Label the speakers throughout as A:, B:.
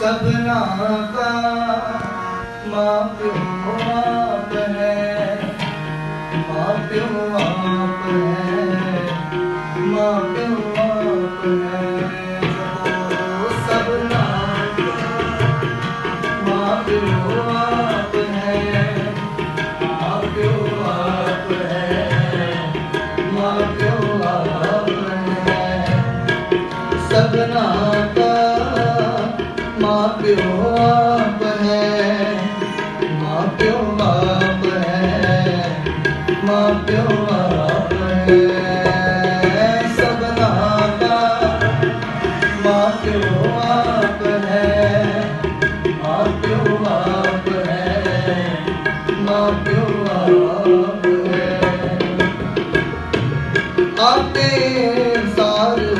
A: ਸਭਨਾ ਕਾ ਮਾਂ ਪਿਓ ਆਪ ਹੈ, ਮਾਂ ਪਿਓ ਆਪ ਹੈ, ਮਾਂ ਪਿਓ ਆਪ ਹੈ। ਸਭਨਾ ਕਾ ਮਾਂ ਪਿਓ ਆਪ ਹੈ, ਮਾਂ ਪਿਓ ਆਪ ਹੈ, ਮਾਂ ਪਿਓ ਆਪ ਹੈ। ਸਭਨਾ ਪਿਓ ਆਪ ਹੈ, ਮਾਂ ਪਿਓ ਆਪ ਹੈ, ਮਾਂ ਪਿਓ ਆਪ ਹੈ। ਸਭਨਾ ਕਾ ਮਾਂ ਪਿਓ ਆਪ ਹੈ, ਮਾਂ ਪਿਓ ਆਪ ਹੈ, ਮਾਂ ਪਿਓ ਆਪ ਹੈ। ਆਪੇ ਸਾਰ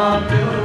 A: ਮਾਂ ਪਿਓ